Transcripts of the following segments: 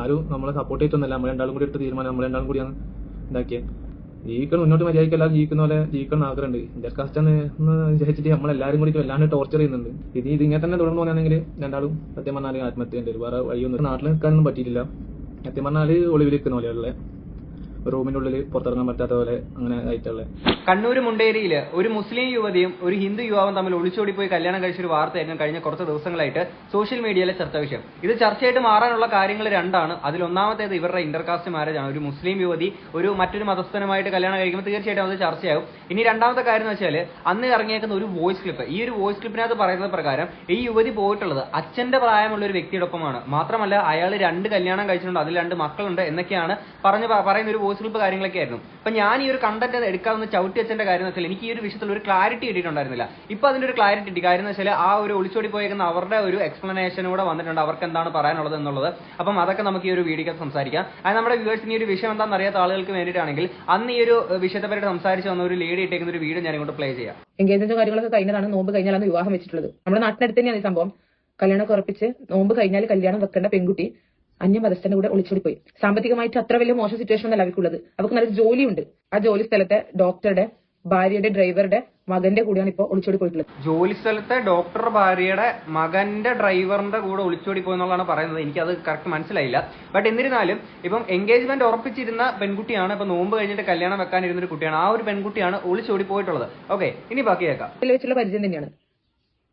ആരും നമ്മളെ സപ്പോർട്ട് ചെയ്തൊന്നല്ല നമ്മൾ രണ്ടാളും കൂടി എടുത്ത തീരുമാനം. നമ്മൾ രണ്ടാളും കൂടിയാണ് ഇതാക്കിയത് ജീവിക്കണം മുന്നോട്ട് മര്യാദയ്ക്ക് എല്ലാവരും ജീവിക്കുന്ന പോലെ ജീവിക്കണം ആഗ്രഹമുണ്ട്. ഇന്റർ കാസ്റ്റ് എന്ന് വിചാരിച്ചിട്ട് നമ്മളെല്ലാവരും കൂടി വല്ലാണ്ട് ടോർച്ചർ ചെയ്യുന്നുണ്ട്. ഇത് ഇത് ഇങ്ങനെ തന്നെ തുടർന്ന് പോകുകയാണെങ്കിൽ രണ്ടാളും സത്യം പറഞ്ഞാൽ ആത്മഹത്യ ഉണ്ട് വേറെ വഴിയൊന്നും നാട്ടിൽ നിൽക്കാനൊന്നും പറ്റിയിട്ടില്ല. സത്യം പറഞ്ഞാൽ ഒളിവിൽ നിൽക്കുന്ന പോലെയുള്ള റൂമിന്റെ ഉള്ളിൽ പുറത്തിറങ്ങാൻ പറ്റാത്ത പോലെ അങ്ങനെ ആയിട്ടുള്ള. കണ്ണൂർ മുണ്ടേരിയിൽ ഒരു മുസ്ലിം യുവതിയും ഒരു ഹിന്ദു യുവാവും തമ്മിൽ ഒളിച്ചോടി പോയി കല്യാണം കഴിച്ചൊരു വാർത്തയായിരുന്നു കഴിഞ്ഞ കുറച്ച് ദിവസങ്ങളായിട്ട് സോഷ്യൽ മീഡിയയിലെ ചർച്ച വിഷയം. ഇത് ചർച്ചയായിട്ട് മാറാനുള്ള കാര്യങ്ങൾ രണ്ടാണ്. അതിൽ ഒന്നാമത്തേത് ഇവരുടെ ഇന്റർകാസ്റ്റ് മാരേജ് ആണ് ഒരു മുസ്ലിം യുവതി ഒരു മറ്റൊരു മതസ്ഥനുമായിട്ട് കല്യാണം കഴിക്കുമ്പോൾ തീർച്ചയായിട്ടും അത് ചർച്ചയാകും. ഇനി രണ്ടാമത്തെ കാര്യം എന്ന് വെച്ചാൽ അന്ന് ഇറങ്ങിയേക്കുന്ന ഒരു വോയിസ് ക്ലിപ്പ് ഈ ഒരു വോയിസ് ക്ലിപ്പിനകത്ത് പറയുന്നത് പ്രകാരം ഈ യുവതി പോയിട്ടുള്ളത് അച്ഛന്റെ പ്രായമുള്ള ഒരു വ്യക്തിയുടെ ഒപ്പമാണ് മാത്രമല്ല അയാൾ രണ്ട് കല്യാണം കഴിച്ചിട്ടുണ്ട് അതിൽ രണ്ട് മക്കളുണ്ട് എന്നൊക്കെയാണ് പറഞ്ഞ് പറയുന്ന ഒരു വോയിസ് ക്ലിപ്പ് കാര്യങ്ങളൊക്കെ ആയിരുന്നു. അപ്പൊ ഞാൻ ഈ ഒരു കണ്ടന്റ് എടുക്കാവുന്ന ചവിട്ടി അച്ഛന്റെ കാര്യം വെച്ചാൽ എനിക്ക് ഈ ഒരു വിഷയത്തിൽ ഒരു ക്ലാരിറ്റി കിട്ടിയിട്ടുണ്ടായിരുന്നില്ല. ഇപ്പൊ അതിന്റെ ഒരു ക്ലാരിറ്റി കിട്ടി. കാര്യം വെച്ചാൽ ആ ഒരു ഒളിച്ചോടി പോയേക്കുന്ന അവരുടെ ഒരു എക്സ്പ്ലനേഷൻ വന്നിട്ടുണ്ട്. അവർക്ക് എന്താണ് പറയാനുള്ളത് എന്നുള്ളത്. അപ്പം അതൊക്കെ നമുക്ക് ഈ ഒരു വീഡിയോക്ക് സംസാരിക്കാം. അത് നമ്മുടെ വ്യൂവേഴ്സിന് ഈ ഒരു വിഷയം എന്താണെന്ന് അറിയാത്ത ആളുകൾക്ക് വേണ്ടിയിട്ടാണെങ്കിൽ അന്ന് ഈ ഒരു വിഷയത്തെ പറ്റി സംസാരിച്ച് വന്ന ഒരു ലേഡി ഇട്ടേക്കുന്ന ഒരു വീഡിയോ ഞാൻ ഇങ്ങോട്ട് പ്ലേ ചെയ്യാം. എൻഗേജ്മെന്റ് കാര്യങ്ങളൊക്കെ കഴിഞ്ഞതാണ്. നോമ്പ് കഴിഞ്ഞാലാണ് വിവാഹം വെച്ചിട്ടുള്ളത്. നമ്മുടെ നാട്ടിനടുത്ത് തന്നെയാണ് ഈ സംഭവം. കല്യാണം ഉറപ്പിച്ച് നോമ്പ് കഴിഞ്ഞാൽ കല്യാണം വെക്കേണ്ട പെൺകുട്ടി അന്യമതസ്ഥന്റെ കൂടെ ഒളിച്ചോടി പോയി സാമ്പത്തികമായിട്ട് അത്ര വലിയ മോശം സിറ്റുവേഷൻ ഒന്നല്ല അവർക്കുള്ളത്. അവർക്ക് നല്ല ജോലിയുണ്ട്. ആ ജോലി സ്ഥലത്തെ ഡോക്ടറുടെ ഭാര്യയുടെ ഡ്രൈവറുടെ മകന്റെ കൂടെയാണ് ഇപ്പൊ ഒളിച്ചോടി പോയിട്ടുള്ളത് ജോലി സ്ഥലത്തെ ഡോക്ടർ ഭാര്യയുടെ മകന്റെ ഡ്രൈവറിന്റെ കൂടെ ഒളിച്ചോടി പോയെന്നുള്ളതാണ് പറയുന്നത്. എനിക്ക് അത് കറക്റ്റ് മനസ്സിലായില്ല. ബട്ട് എന്നിരുന്നാലും ഇപ്പം എൻഗേജ്മെന്റ് ഉറപ്പിച്ചിരുന്ന പെൺകുട്ടിയാണ് ഇപ്പൊ നോമ്പ് കഴിഞ്ഞിട്ട് കല്യാണം വെക്കാനിരുന്ന ഒരു കുട്ടിയാണ്. ആ ഒരു പെൺകുട്ടിയാണ് ഒളിച്ചോടി പോയിട്ടുള്ളത് ഓക്കെ ഇനി ബാക്കി കേൾക്കാം. വെച്ചുള്ള പരിചയം തന്നെയാണ്.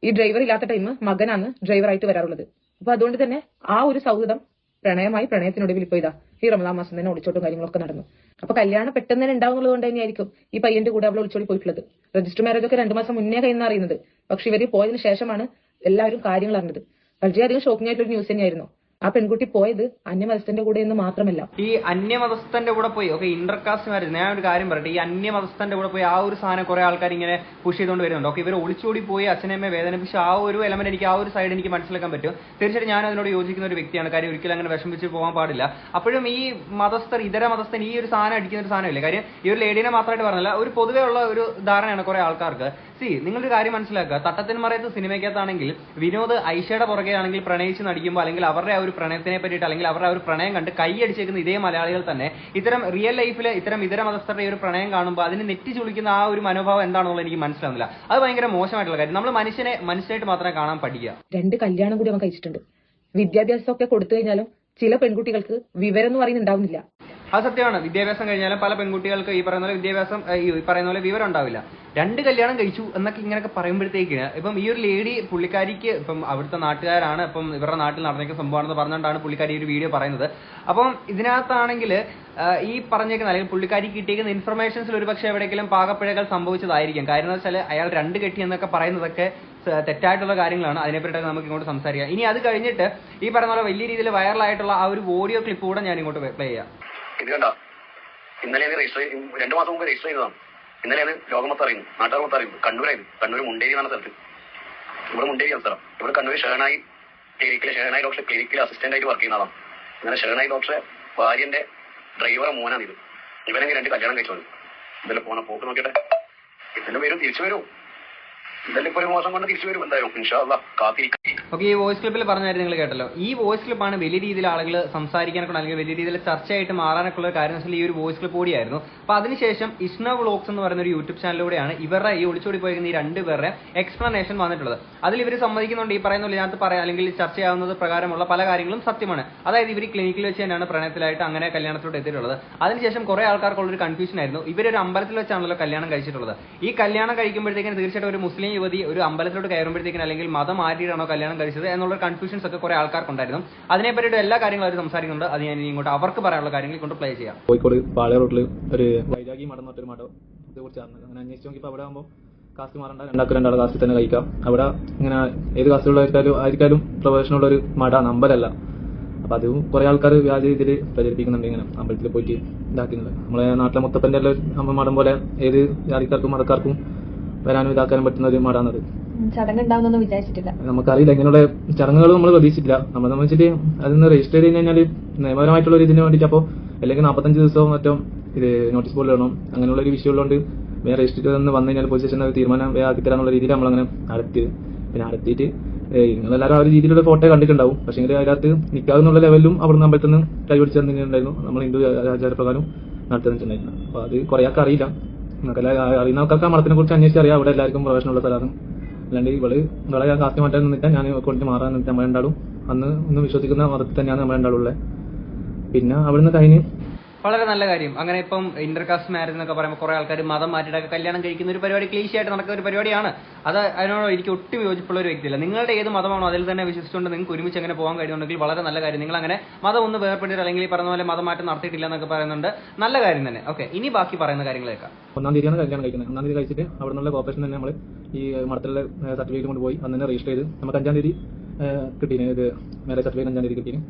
ഈ ഡ്രൈവർ ഇല്ലാത്ത ടൈം മകനാണ് ഡ്രൈവറായിട്ട് വരാറുള്ളത്. അപ്പൊ അതുകൊണ്ട് തന്നെ ആ ഒരു സൗഹൃദം പ്രണയമായി പ്രണയത്തിനൊടുവിൽ ഇപ്പോൾ ഇതാ ഈ റമദാൻ മാസം തന്നെ ഒളിച്ചോട്ടും കാര്യങ്ങളൊക്കെ നടന്നു. അപ്പൊ കല്യാണം പെട്ടെന്ന് തന്നെ ഉണ്ടാവുന്നത് കൊണ്ട് തന്നെയായിരിക്കും ഈ പയ്യന്റെ കൂടെ അവൾ ഒളിച്ചോടി പോയിട്ടുള്ളത്. രജിസ്റ്റർ മാരേജ് ഒക്കെ രണ്ടു മാസം മുന്നേ കഴിയുന്ന അറിയുന്നത്. പക്ഷെ ഇവർ പോയതിനു ശേഷമാണ് എല്ലാവരും കാര്യങ്ങൾ അറിഞ്ഞത്. വളരെയധികം ഷോക്കിംഗ് ആയിട്ടുള്ള ഒരു ന്യൂസ് തന്നെയായിരുന്നു. ആ പെൺകുട്ടി പോയത് അന്യമതസ്ഥന്റെ കൂടെ എന്ന് മാത്രമല്ല. ഈ അന്യമതസ്ഥന്റെ കൂടെ പോയി ഓക്കെ ഇന്റർകാസ്റ്റ് മാരേജ് ഞാൻ ഒരു കാര്യം പറയട്ടെ ഈ അന്യമതസ്ഥന്റെ കൂടെ പോയി ആ ഒരു സാധനം കുറെ ആൾക്കാർ ഇങ്ങനെ പുഷ് ചെയ്തുകൊണ്ട് വരുന്നുണ്ട്. ഓക്കെ ഇവർ ഒളിച്ചോടി പോയി അച്ഛനമ്മയെ വേദനിപ്പിച്ച് ആ ഒരു എലമെന്റ് എനിക്ക് ആ ഒരു സൈഡ് എനിക്ക് മനസ്സിലാക്കാൻ പറ്റും. തീർച്ചയായിട്ടും ഞാൻ അതിനോട് യോജിക്കുന്ന ഒരു വ്യക്തിയാണ്. കാര്യം ഒരിക്കലും അങ്ങനെ വിഷമിച്ച് പോകാൻ പാടില്ല. അപ്പോഴും ഈ മതസ്ഥർ ഇതര മതസ്ഥൻ ഈ ഒരു സാധനം അടിക്കുന്ന ഒരു സാധനമില്ല? കാര്യം ഈ ഒരു ലേഡീനെ മാത്രമായിട്ട് പറഞ്ഞില്ല ഒരു പൊതുവേ ഉള്ള ഒരു ധാരണയാണ് കുറെ ആൾക്കാർക്ക്. സി നിങ്ങളൊരു കാര്യം മനസ്സിലാക്കുക. തട്ടത്തിന് മറയത്ത് സിനിമയ്ക്കകത്താണെങ്കിൽ വിനോദ് ഐഷയുടെ പുറകെ ആണെങ്കിൽ പ്രണയിച്ച് നടിക്കുമ്പോൾ അല്ലെങ്കിൽ അവരുടെ ആ ഒരു പ്രണയത്തിനെ പറ്റിയിട്ട് അല്ലെങ്കിൽ അവരുടെ ആ ഒരു പ്രണയം കണ്ട് കൈയടിച്ചേക്കുന്ന ഇതേ മലയാളികൾ തന്നെ ഇത്തരം റിയൽ ലൈഫിൽ ഇത്തരം ഇതര മതസ്ഥരുടെ ഒരു പ്രണയം കാണുമ്പോൾ അതിന് നെറ്റി ചുളിക്കുന്ന ആ ഒരു മനോഭാവം എന്താണെന്നുള്ളത് എനിക്ക് മനസ്സിലാവുന്നില്ല. അത് ഭയങ്കര മോശമായിട്ടുള്ള കാര്യം. നമ്മൾ മനുഷ്യനെ മനുഷ്യനായിട്ട് മാത്രമേ കാണാൻ പഠിക്കുക. രണ്ട് കല്യാണം കൂടി അവൻ കഴിച്ചിട്ടുണ്ട്. വിദ്യാഭ്യാസമൊക്കെ കൊടുത്തു കഴിഞ്ഞാലും ചില പെൺകുട്ടികൾക്ക് വിവരം എന്ന് പറയുന്നത് ഉണ്ടാവുന്നില്ല അത് സത്യമാണ്. വിദ്യാഭ്യാസം കഴിഞ്ഞാലും പല പെൺകുട്ടികൾക്ക് ഈ പറയുന്ന പോലെ വിദ്യാഭ്യാസം ഈ പറയുന്ന പോലെ വിവരം ഉണ്ടാവില്ല. രണ്ട് കല്യാണം കഴിച്ചു എന്നൊക്കെ ഇങ്ങനെയൊക്കെ പറയുമ്പോഴത്തേക്കിന് ഇപ്പം ഈ ഒരു ലേഡി പുള്ളിക്കാരിക്ക് ഇപ്പം അവിടുത്തെ നാട്ടുകാരാണ് ഇപ്പം ഇവരുടെ നാട്ടിൽ നടന്നേക്കുന്ന സംഭവമാണെന്ന് പറഞ്ഞുകൊണ്ടാണ് പുള്ളിക്കാരി ഒരു വീഡിയോ പറയുന്നത്. അപ്പം ഇതിനകത്താണെങ്കിൽ ഈ പറഞ്ഞേക്കുന്ന അല്ലെങ്കിൽ പുള്ളിക്കാരി കിട്ടിയേക്കുന്ന ഇൻഫർമേഷൻസിൽ ഒരു പക്ഷേ എവിടെയെങ്കിലും പാകപ്പിഴകൾ സംഭവിച്ചതായിരിക്കും. കാരണം എന്ന് വെച്ചാൽ അയാൾ രണ്ട് കെട്ടി എന്നൊക്കെ പറയുന്നതൊക്കെ തെറ്റായിട്ടുള്ള കാര്യങ്ങളാണ്. അതിനെപ്പറ്റി നമുക്ക് ഇങ്ങോട്ട് സംസാരിക്കാം. ഇനി അത് കഴിഞ്ഞിട്ട് ഈ പറഞ്ഞ പോലെ വലിയ രീതിയിൽ വൈറലായിട്ടുള്ള ആ ഒരു ഓഡിയോ ക്ലിപ്പ് കൂടെ ഞാൻ ഇങ്ങോട്ട് പ്ലേ ചെയ്യാം. ഇത് കണ്ട ഇന്നലെയാണ് രജിസ്റ്റർ രണ്ടു മാസം മുമ്പ് രജിസ്റ്റർ ചെയ്തതാണ്. ഇന്നലെയാണ് ലോകമൊത്തം അറിയുന്നു. നാട്ടുകാർ മൊത്തം അറിയുന്നു. കണ്ണൂരായിരുന്നു കണ്ണൂർ മുണ്ടേരി എന്നാണ് സ്ഥലത്ത്. ഇവിടെ മുണ്ടേരിയാണ് സ്ഥലം. ഇവിടെ കണ്ണൂർ ഷേണായി ക്ലിനിക്കിലെ ഷേണായി ഡോക്ടർ ക്ലിനിക്കിൽ അസിസ്റ്റന്റ് ആയിട്ട് വർക്ക് ചെയ്യുന്ന ആളാണ്. അങ്ങനെ ഷേണായി ഡോക്ടറെ ഭാര്യന്റെ ഡ്രൈവറെ മോനാണ് ഇത്. ഇവനെങ്കിൽ രണ്ട് കല്യാണം കഴിച്ചോളൂ. ഇതെല്ലാം പോണ പോക്ക് നോക്കിയിട്ട്. ഇതെല്ലാം വരും തിരിച്ചു വരും. ഇതെല്ലാം ഇപ്പൊ ഒരു മാസം കൊണ്ട് തിരിച്ചു വരും എന്തായാലും. ഇൻഷാല്ല കാത്തിരിക്കും. ഓക്കെ ഈ വോയിസ് ക്ലിപ്പിൽ പറഞ്ഞ കാര്യം നിങ്ങൾ കേട്ടല്ലോ. ഈ വോയിസ് ക്ലിപ്പാണ് വലിയ രീതിയിൽ ആളുകൾ സംസാരിക്കാനൊക്കെ അല്ലെങ്കിൽ വലിയ രീതിയിൽ ചർച്ചയായിട്ട് മാറാനൊക്കെ ഉള്ള കാര്യം വെച്ചാൽ ഈ ഒരു വോയിസ് ക്ലിപ്പ് കൂടിയായിരുന്നു. അപ്പൊ അതിനുശേഷം ഇഷ്ണ വ്ളോഗ്സ് എന്ന് പറയുന്ന ഒരു യൂട്യൂബ് ചാനലിലൂടെയാണ് ഇവരുടെ ഈ ഒളിച്ചോടി പോയിരുന്ന ഈ രണ്ട് പേരുടെ എക്സ്പ്ലനേഷൻ വന്നിട്ടുള്ളത്. അതിൽ ഇവർ സമ്മതിക്കുന്നുണ്ട് ഈ പറയുന്ന ഞാൻ ഇതിനകത്ത് പറയാം അല്ലെങ്കിൽ ചർച്ചയാവുന്നത് പ്രകാരമുള്ള പല കാര്യങ്ങളും സത്യമാണ്. അതായത് ഇവർ ക്ലിനിക്കിൽ വെച്ച് തന്നെയാണ് പ്രണയത്തിലായിട്ട് അങ്ങനെ കല്യാണത്തിലോട്ട് എത്തിയിട്ടുള്ളത്. അതിനുശേഷം കുറെ ആൾക്കാർക്കുള്ള ഒരു കൺഫ്യൂഷൻ ആയിരുന്നു. ഇവരൊരു അമ്പലത്തിൽ വെച്ചാണല്ലോ കല്യാണം കഴിച്ചിട്ടുള്ളത്. ഈ കല്യാണം കഴിക്കുമ്പോഴത്തേക്കും തീർച്ചയായിട്ടും ഒരു മുസ്ലിം യുവതി ഒരു അമ്പലത്തിലോട്ട് കയറുമ്പോഴത്തേക്കും അല്ലെങ്കിൽ മതം മാറ്റിയിട്ടാണോ കല്യാണം കഴിച്ചത് എന്നുള്ള കൺഫ്യൂഷൻസ് ഒക്കെ കുറെ ആൾക്കാർക്കുണ്ടായിരുന്നു. അതിനെ പറ്റിയിട്ട് എല്ലാ കാര്യങ്ങളും അവർ സംസാരിക്കുന്നുണ്ട്. അത് ഞാൻ ഇങ്ങോട്ട് അവർക്ക് പറയാനുള്ള കാര്യങ്ങൾ ഇങ്ങോട്ട് പ്ലേ ചെയ്യാം. കോഴിക്കോട് പാളയ റോട്ടിൽ ഒരു വൈരാഗി മഠം എന്ന് പറഞ്ഞൊരു മഠം ഇതേ കുറിച്ച് അറിഞ്ഞത് അങ്ങനെ അന്വേഷിച്ച് നോക്കിയപ്പോൾ അവിടെ ആകുമ്പോൾ കാസ്റ്റ് മാറണ്ട. രണ്ടാൾക്ക് രണ്ടാൾ കാസ്റ്റിൽ തന്നെ കഴിക്കാം. അവിടെ ഇങ്ങനെ ഏത് കാസ്റ്റിലുള്ള ആയിരിക്കാലും പ്രവേശനമുള്ള ഒരു മട അമ്പലമല്ല അപ്പൊ അതും കുറെ ആൾക്കാർ വ്യാജ രീതിയിൽ പ്രചരിപ്പിക്കുന്നുണ്ട് ഇങ്ങനെ അമ്പലത്തിൽ പോയിട്ട് ഇതാക്കുന്നത് നമ്മളെ നാട്ടിലെ മുത്തപ്പന്റെ എല്ലാം മഠം പോലെ ഏത് ജാതിക്കാർക്കും മതക്കാർക്കും വരാനും ഇതാക്കാനും പറ്റുന്ന ഒരു മഠാണത് ചടങ്ങ് ഉണ്ടാവുന്നൊന്നും വിചാരിച്ചിട്ടില്ല. നമുക്കറിയില്ല ഇങ്ങനെയുള്ള ചടങ്ങുകൾ നമ്മൾ പ്രതീക്ഷിച്ചില്ല നമ്മൾ സംബന്ധിച്ചിട്ട് അതൊന്ന് രജിസ്റ്റർ ചെയ്ത് കഴിഞ്ഞാൽ നിയമപരമായിട്ടുള്ള ഒരു ഇതിന് വേണ്ടിയിട്ട് അപ്പോ അല്ലെങ്കിൽ നാൽപ്പത്തഞ്ച് ദിവസവും മറ്റും ഇത് നോട്ടീസ് ബോർഡിൽ ഇടണം അങ്ങനെയുള്ള ഒരു വിഷയം ഉള്ളതുകൊണ്ട് വേറെ രജിസ്റ്റർ ചെയ്തെന്ന് വന്നു കഴിഞ്ഞാൽ പോലീസ് സ്റ്റേഷനിൽ തീരുമാനം വേറെ ആക്കി തരാനുള്ള രീതിയിൽ നമ്മളങ്ങനെ നടത്തി പിന്നെ നടത്തിയിട്ട് നിങ്ങളെല്ലാവരും ആ ഒരു രീതിയിലുള്ള ഫോട്ടോ കണ്ടിട്ടുണ്ടാവും. പക്ഷേ അതിനകത്ത് നിൽക്കാവുന്നുള്ള ലെവലിലും അവിടുന്ന് അമ്പലത്തിൽ നിന്ന് കൈപിടിച്ച് തന്നിട്ടുണ്ടായിരുന്നു. നമ്മൾ ഹിന്ദു ആചാരപ്രകാരം നടത്തുന്നുണ്ടായിരുന്നു അപ്പോൾ അത് കുറേ ആൾക്ക് അറിയില്ല അറിയുന്ന ആൾക്കാർക്ക് ആ മഠത്തിനെ കുറിച്ച് അന്വേഷിച്ചറിയാം അവിടെ എല്ലാവർക്കും പ്രവേശനമുള്ള സ്ഥലമാണ്. അല്ലാണ്ട് ഇവൾ ഇവളെ കാത്തി മാറ്റാൻ നിന്നിട്ട് ഞാൻ കൊണ്ട് മാറാൻ നിന്നിട്ട് നമ്മളെ രണ്ടാളും. അന്ന് ഒന്ന് വിശ്വസിക്കുന്ന മതത്തിൽ തന്നെയാണ് നമ്മളെ രണ്ടാളും ഉള്ളത് പിന്നെ അവിടുന്ന് കഴിഞ്ഞ് വളരെ നല്ല കാര്യം. അങ്ങനെ ഇപ്പം ഇന്റർകാസ്റ്റ് മാരേജ് എന്നൊക്കെ പറയുമ്പോൾ കുറെ ആൾക്കാർ മതം മാറ്റിയിട്ടൊക്കെ കല്യാണം കഴിക്കുന്ന ഒരു പരിപാടി ക്ലീശ ആയിട്ട് നടക്കുന്ന ഒരു പരിപാടിയാണ്. അത് അതിനോട് എനിക്ക് ഒട്ടും യോജിപ്പുള്ള ഒരു വ്യക്തിയില്ല. നിങ്ങളുടെ ഏത് മതമാണോ അതിൽ തന്നെ വിശ്വസിച്ചുകൊണ്ട് നിങ്ങൾക്ക് ഒരുമിച്ച് അങ്ങനെ പോകാൻ കഴിയുന്നുണ്ടെങ്കിൽ വളരെ നല്ല കാര്യം. നിങ്ങൾ അങ്ങനെ മതം ഒന്ന് വേർപ്പെട്ടിട്ട് അല്ലെങ്കിൽ ഈ പറഞ്ഞ പോലെ മതം മാറ്റം നടത്തിയിട്ടില്ല എന്നൊക്കെ പറയുന്നുണ്ട്. നല്ല കാര്യം തന്നെ. ഓക്കെ ഇനി ബാക്കി പറയുന്ന കാര്യങ്ങളേക്കാം ഒന്നാം തീയതിയാണ് കല്യാണം കഴിക്കുന്നത്. ഒന്നാം തീയതി കഴിച്ചിട്ട് അവിടെ നിന്നുള്ള കോപ്പറേഷൻ തന്നെ നമ്മൾ ഈ മഠത്തിലുള്ള സർട്ടിഫിക്കറ്റ് കൊണ്ട് പോയി അന്ന് തന്നെ രജിസ്റ്റർ ചെയ്ത് നമുക്ക് അഞ്ചാം തീയതി കിട്ടീന്. ഇത് മാരേജ് സർട്ടിഫിക്കറ്റ് അഞ്ചാം തീയതി കിട്ടീന്.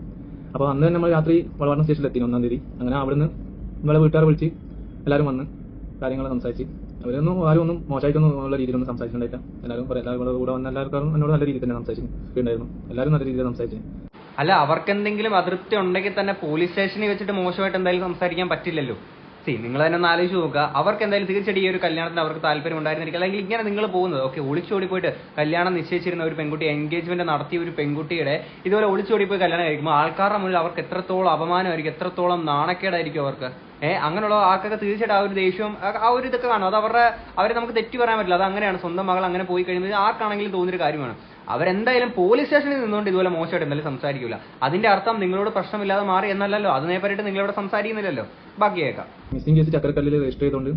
അപ്പോൾ അന്ന് തന്നെ നമ്മൾ രാത്രി വളവാടം സ്റ്റേഷനിൽ എത്തി ഒന്നാം തീയതി. അങ്ങനെ അവിടുന്ന് നമ്മളെ വീട്ടുകാരെ വിളിച്ച് എല്ലാവരും വന്ന് കാര്യങ്ങൾ സംസാരിച്ച്. അവരൊന്നും ആരും ഒന്നും മോശമായിട്ടൊന്നും ഉള്ള രീതിയിലൊന്നും സംസാരിച്ചിട്ടുണ്ടായില്ല. എല്ലാവരും പറയാം എല്ലാവരും കൂടെ വന്ന എല്ലാവർക്കും എന്നോട് നല്ല രീതിയിൽ തന്നെ സംസാരിച്ചിട്ടുണ്ടായിരുന്നു എല്ലാവരും നല്ല രീതിയിൽ സംസാരിച്ചു അല്ല അവർക്ക് എന്തെങ്കിലും അതൃപ്തി ഉണ്ടെങ്കിൽ തന്നെ പോലീസ് സ്റ്റേഷനിൽ വെച്ചിട്ട് മോശമായിട്ട് എന്തായാലും സംസാരിക്കാൻ പറ്റില്ലല്ലോ. സി നിങ്ങൾ തന്നെ ഒന്ന് ആലോചിച്ച് നോക്കുക. അവർക്ക് എന്തായാലും തീർച്ചയായിട്ടും ഈ ഒരു കല്യാണത്തിന് അവർക്ക് താല്പര്യം ഉണ്ടായിരുന്നിരിക്കും. അല്ലെങ്കിൽ ഇങ്ങനെ നിങ്ങൾ പോകുന്നത്. ഓക്കെ ഒളിച്ചോടി പോയിട്ട് കല്യാണം നിശ്ചയിച്ചിരുന്ന ഒരു പെൺകുട്ടി എൻഗേജ്മെന്റ് നടത്തിയ ഒരു പെൺകുട്ടിയുടെ ഇതുപോലെ ഒളിച്ചോടി പോയി കല്യാണം കഴിക്കുമ്പോൾ ആൾക്കാരുടെ മുന്നിൽ അവർക്ക് എത്രത്തോളം അപമാനമായിരിക്കും എത്രത്തോളം നാണക്കേടായിരിക്കും അവർക്ക്. ഏഹ് അങ്ങനെയുള്ള ആൾക്കൊക്കെ തീർച്ചയായിട്ടും ആ ഒരു ദേഷ്യവും ആ- ഒരു ഇതൊക്കെ കാണും. അത് അവരുടെ അവരെ നമുക്ക് തെറ്റു പറയാൻ പറ്റില്ല. അത് അങ്ങനെയാണ്. സ്വന്തം മകൾ അങ്ങനെ പോയി കഴിയുമ്പോൾ ആർക്കാണെങ്കിലും തോന്നിയൊരു കാര്യമാണ്. അവരെന്തായാലും പോലീസ് സ്റ്റേഷനിൽ നിന്നുകൊണ്ട് ഇതുപോലെ മോശമായിട്ട് എന്തായാലും സംസാരിക്കില്ല അതിന്റെ അർത്ഥം നിങ്ങളോട് പ്രശ്നമില്ലാതെ മാറി എന്നല്ലല്ലോ. അതിനെ പറ്റിയിട്ട് നിങ്ങളോട് സംസാരിക്കുന്നില്ലല്ലോ. ബാക്കി കേൾക്കാം മിസ്സിംഗ് കേസ് ചക്കരക്കല്ലിൽ രജിസ്റ്റർ ചെയ്തുകൊണ്ട്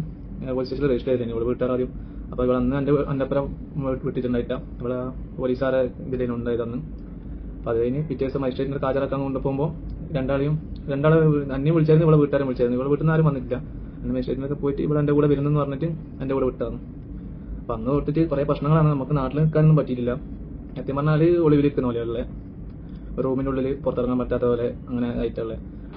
പോലീസ് സ്റ്റേഷനിൽ രജിസ്റ്റർ ചെയ്തേനെ. ഇവിടെ വീട്ടുകാർ ആദ്യം. അപ്പോൾ ഇവിടെ അന്ന് എന്റെ അന്നപ്പുറം വിട്ടിട്ടുണ്ടായിട്ട. ഇവിടെ പോലീസുകാരെ ഇതിലേനും ഉണ്ടായത് അന്ന്. അപ്പോൾ അത് കഴിഞ്ഞ് പിറ്റേ ദിവസം മജിസ്ട്രേറ്റിന്റെ ഹാജരാക്കാൻ കൊണ്ടുപോകുമ്പോൾ രണ്ടാളെയും രണ്ടാളെ അന്നെ വിളിച്ചായിരുന്നു ഇവിടെ വീട്ടുകാരും വിളിച്ചായിരുന്നു. ഇവിടെ വീട്ടിൽ നിന്ന് ആരും വന്നിട്ടില്ല. അന്ന് മജിസ്ട്രേറ്റിനൊക്കെ പോയിട്ട് ഇവിടെ എന്റെ കൂടെ വരുന്നെന്ന് പറഞ്ഞിട്ട് എന്റെ കൂടെ വിട്ടാണ് അപ്പം അന്ന് തൊട്ടിട്ട് കുറേ പ്രശ്നങ്ങളാണ് നമുക്ക് നാട്ടിൽ നിൽക്കാനൊന്നും പറ്റിയിട്ടില്ല. സത്യം പറഞ്ഞാൽ ഒളിവിലിരിക്കുന്ന പോലെയുള്ള റൂമിനുള്ളിൽ പുറത്തിറങ്ങാൻ പറ്റാത്ത പോലെ അങ്ങനെ ആയിട്ടുള്ള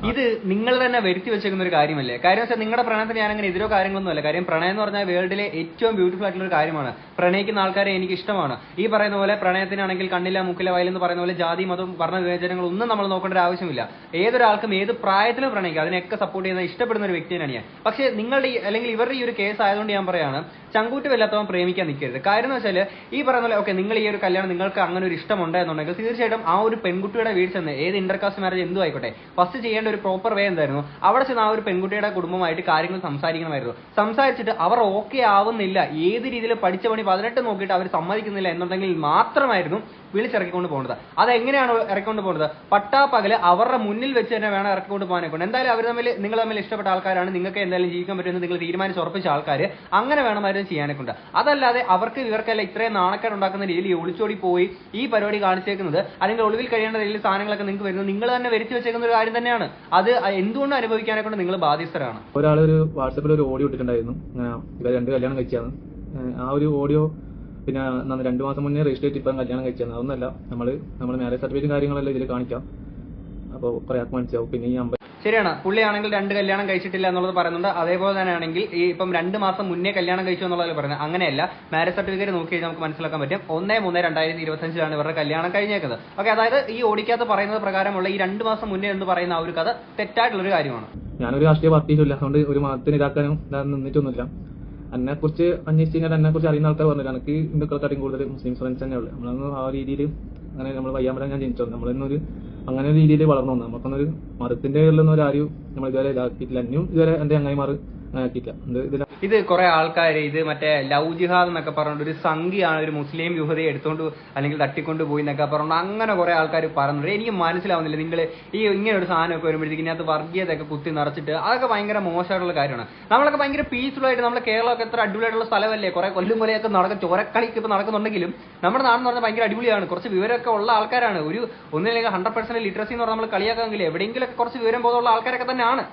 ഇത് നിങ്ങൾ തന്നെ വരുത്തി വെച്ചേക്കുന്ന ഒരു കാര്യമല്ലേ? കാര്യം വെച്ചാൽ നിങ്ങളുടെ പ്രണയത്തിന് ഞാൻ അങ്ങനെ എതിരോ കാര്യങ്ങളൊന്നും അല്ല കാര്യം പ്രണയം എന്ന് പറഞ്ഞാൽ വേൾഡിലെ ഏറ്റവും ബ്യൂട്ടിഫുൾ ആയിട്ടുള്ള ഒരു കാര്യമാണ്. പ്രണയിക്കുന്ന ആൾക്കാരെ എനിക്ക് ഇഷ്ടമാണ് ഈ പറയുന്ന പോലെ പ്രണയത്തിനാണെങ്കിൽ കണ്ണില്ല മുക്കില്ല എന്ന് പറയുന്ന പോലെ ജാതി മതം വർണ വിവേചനങ്ങൾ ഒന്നും നമ്മൾ നോക്കേണ്ട ഒരു ആവശ്യമില്ല. ഏതൊരാൾക്കും ഏത് പ്രായത്തിലും പ്രണയിക്കുക അതിനെയൊക്കെ സപ്പോർട്ട് ചെയ്യുന്ന ഇഷ്ടപ്പെടുന്ന ഒരു വ്യക്തിയാണ് ഞാൻ. പക്ഷേ നിങ്ങളുടെ അല്ലെങ്കിൽ ഇവരുടെ ഈ ഒരു കേസ് ആയതുകൊണ്ട് ഞാൻ പറയാണ് ചങ്കൂറ്റമില്ലാത്തവൻ പ്രേമിക്കാൻ നിൽക്കരുത്. കാര്യം എന്ന് വെച്ചാൽ ഈ പറയുന്ന പോലെ ഓക്കെ നിങ്ങൾ ഈ ഒരു കല്യാണം നിങ്ങൾക്ക് അങ്ങനെ ഒരു ഇഷ്ടമുണ്ട് എന്നുണ്ടെങ്കിൽ തീർച്ചയായിട്ടും ആ ഒരു പെൺകുട്ടിയുടെ വീട്ടിൽ ചെന്ന് ഏത് ഇന്റർകാസ്റ്റ് മാരേജ് എന്തും ആയിക്കോട്ടെ. ഫസ്റ്റ് ചെയ്യേണ്ട ഒരു പ്രോപ്പർ വേ എന്തായിരുന്നു? അവിടെ ചെന്ന് ആ ഒരു പെൺകുട്ടിയുടെ കുടുംബമായിട്ട് കാര്യങ്ങൾ സംസാരിക്കണമായിരുന്നു. സംസാരിച്ചിട്ട് അവർ ഓക്കെ ആവുന്നില്ല. ഏത് രീതിയിൽ പഠിച്ച പണി പതിനെട്ട് നോക്കിയിട്ട് അവർ സമ്മതിക്കുന്നില്ല എന്നുണ്ടെങ്കിൽ മാത്രമായിരുന്നു വിളിച്ചിറക്കിക്കൊണ്ട് പോകുന്നത് അതെങ്ങനെയാണ് ഇറക്കിക്കൊണ്ട് പോകുന്നത് പട്ടാപ്പകൽ അവരുടെ മുന്നിൽ വെച്ച് തന്നെ വേണം ഇറക്കിക്കൊണ്ട് പോകാനെ കൊണ്ട് എന്തായാലും അവർ തമ്മിൽ നിങ്ങൾ തമ്മിൽ ഇഷ്ടപ്പെട്ട ആൾക്കാരാണ്. നിങ്ങൾക്ക് എന്തായാലും ജീവിക്കാൻ പറ്റുമെന്ന് നിങ്ങൾ തീരുമാനിച്ച് ഉറപ്പിച്ച ആൾക്കാർ അങ്ങനെ വേണമായിരുന്നു ചെയ്യാനൊക്കെ ഉണ്ട്. അതല്ലാതെ അവർക്ക് ഇവർക്കെല്ലാം ഇത്രയും നാണക്കേട് ഉണ്ടാക്കുന്ന രീതിയിൽ ഒളിച്ചോടി പോയി ഈ പരിപാടി കാണിച്ചേക്കുന്നത് അല്ലെങ്കിൽ ഒളിവിൽ കഴിയേണ്ട രീതിയിൽ സാധനങ്ങളൊക്കെ നിങ്ങൾക്ക് വരുന്നത് നിങ്ങൾ തന്നെ വരച്ചു വെച്ചേക്കുന്ന ഒരു കാര്യം തന്നെയാണ്. അത് എന്തുകൊണ്ട് അനുഭവിക്കാനെ കൊണ്ട് നിങ്ങൾ ബാധ്യസ്ഥരാണ്? ഒരാൾ ഒരു വാട്സപ്പിൽ ഒരു ഓഡിയോ ഇട്ടിട്ടുണ്ടായിരുന്നു. ഇവർ രണ്ട് കല്യാണം കഴിച്ചാണ് ആ ഒരു ഓഡിയോ പിന്നെ രണ്ട് മാസം മുന്നേ രജിസ്റ്റർ ചെയ്തിട്ട് ഇപ്പം കല്യാണം കഴിച്ചാണ് അതൊന്നല്ല നമ്മൾ നമ്മൾ മാരേജ് സർട്ടിഫിക്കറ്റും കാര്യങ്ങളെല്ലാം ഇതിൽ കാണിക്കാം. അപ്പോൾ കുറേ മനസ്സിലാവും. പിന്നെ ഈ അമ്പ ശരിയാണ്. പുള്ളിയാണെങ്കിൽ രണ്ട് കല്യാണം കഴിച്ചിട്ടില്ല എന്നുള്ളത് പറയുന്നുണ്ട്. അതേപോലെ തന്നെ ആണെങ്കിൽ ഈ ഇപ്പം രണ്ട് മാസം മുന്നേ കല്യാണം കഴിച്ചു എന്നുള്ളത് പറയുന്നത് അങ്ങനെയല്ല. മാരേജ് സർട്ടിഫിക്കറ്റ് നോക്കി കഴിഞ്ഞാൽ നമുക്ക് മനസ്സിലാക്കാൻ പറ്റും. ഒന്നേ മൂന്ന് രണ്ടായിരത്തി ഇരുപത്തഞ്ചിലാണ് ഇവരുടെ കല്യാണം കഴിഞ്ഞേക്കുന്നത്. ഓക്കെ അതായത് ഈ ഓടിക്കകത്ത് പറയുന്നത് പ്രകാരമുള്ള ഈ രണ്ട് മാസം മുന്നേ എന്ന് പറയുന്ന ആ ഒരു കഥ തെറ്റായിട്ടുള്ള ഒരു കാര്യമാണ്. ഞാനൊരു രാഷ്ട്രീയ പാർട്ടിയിലും ഇല്ല. അതുകൊണ്ട് ഒരു മതത്തിന് ഇതാക്കാനും നിന്നിട്ടൊന്നുമില്ല. എന്നെ കുറിച്ച് അന്വേഷിച്ച് കഴിഞ്ഞാൽ എന്നെ കുറിച്ച് അറിയുന്ന ആൾക്കാർ പറഞ്ഞില്ല? എനിക്ക് ഹിന്ദുക്കളെക്കാട്ടും കൂടുതൽ മുസ്ലിം ഫ്രണ്ട്സ് തന്നെ ഉള്ളു നമ്മളൊന്നും ആ രീതിയിൽ അങ്ങനെ നമ്മൾ വയ്യാമ്പലം ഞാൻ ജനിച്ചു നമ്മളൊന്നൊരു അങ്ങനെ ഒരു രീതിയിൽ വളർന്നു വന്നു. നമുക്കൊന്നൊരു മതത്തിന്റെ പേരിലൊന്നും ഒരു ആരും നമ്മൾ ഇതുവരെ ഇതാക്കിയിട്ടില്ല. ഇനിയും ഇതുവരെ എന്റെ അങ്ങായിമാർ ഇത് കുറെ ആൾക്കാർ ഇത് മറ്റേ ലവ് ജിഹാദ് എന്നൊക്കെ പറഞ്ഞിട്ട് ഒരു സംഖ്യയാണ് ഒരു മുസ്ലിം യുവതയെ എടുത്തോണ്ട് അല്ലെങ്കിൽ തട്ടിക്കൊണ്ട് പോയി എന്നൊക്കെ പറഞ്ഞു അങ്ങനെ കുറെ ആൾക്കാർ പറയുന്നുണ്ട് എനിക്ക് മനസ്സിലാവുന്നില്ല നിങ്ങൾ ഈ ഇങ്ങനെ ഒരു സാധനമൊക്കെ വരുമ്പോഴത്തേക്ക് ഇതിനകത്ത് വർഗീയതയൊക്കെ കുത്തി നിറച്ചിട്ട് അതൊക്കെ ഭയങ്കര മോശമായിട്ടുള്ള കാര്യമാണ്. നമ്മളൊക്കെ ഭയങ്കര പീസ്ഫുൾ ആയിട്ട് നമ്മുടെ കേരളമൊക്കെ എത്ര അടിപൊളിയായിട്ടുള്ള സ്ഥലമല്ലേ? കുറെ കൊല്ലും പോലെയൊക്കെ നടക്കും ചോരക്കളിക്ക് ഇപ്പൊ നടക്കുന്നുണ്ടെങ്കിലും നമ്മുടെ നാടെന്ന് പറഞ്ഞാൽ ഭയങ്കര അടിപൊളിയാണ്. കുറച്ച് വിവരമൊക്കെ ഉള്ള ആൾക്കാരാണ്. ഒരു ഒന്നില്ലെങ്കിൽ ഹൺഡ്രഡ് പെർസെന്റ് ലിറ്ററസി എന്ന് പറഞ്ഞാൽ നമ്മൾ കളിയാക്കാമെങ്കിൽ എവിടെയെങ്കിലൊക്കെ കുറച്ച് വിവരം ബോധമുള്ള ആൾക്കാരൊക്കെ തന്നെയാണ്.